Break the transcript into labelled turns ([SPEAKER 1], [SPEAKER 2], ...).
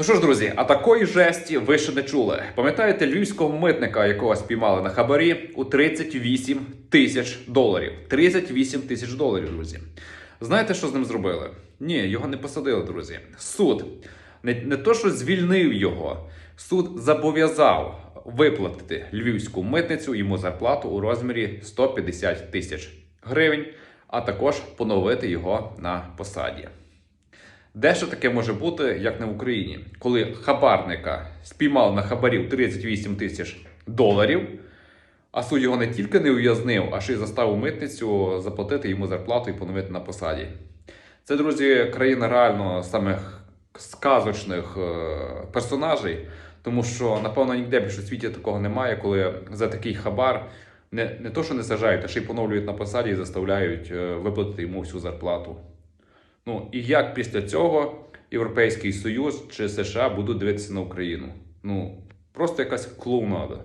[SPEAKER 1] Ну що ж, друзі, а такої жесті ви ще не чули. Пам'ятаєте львівського митника, якого спіймали на хабарі у 38 тисяч доларів. 38 тисяч доларів, друзі. Знаєте, що з ним зробили? Ні, його не посадили, друзі. Суд не, не то, що звільнив його, суд зобов'язав виплатити львівську митницю йому зарплату у розмірі 150 тисяч гривень, а також поновити його на посаді. Де ще таке може бути, як не в Україні, коли хабарника спіймав на хабарів 38 тисяч доларів, а суд його не тільки не ув'язнив, а ще й заставив митницю заплатити йому зарплату і поновити на посаді. Це, друзі, країна реально самих сказочних е, персонажей, тому що, напевно, ніде більше у світі такого немає, коли за такий хабар не, не то, що не сажають, а ще й поновлюють на посаді і заставляють е, виплатити йому всю зарплату. Ну і як після цього Європейський Союз чи США будуть дивитися на Україну? Ну просто якась клоунада.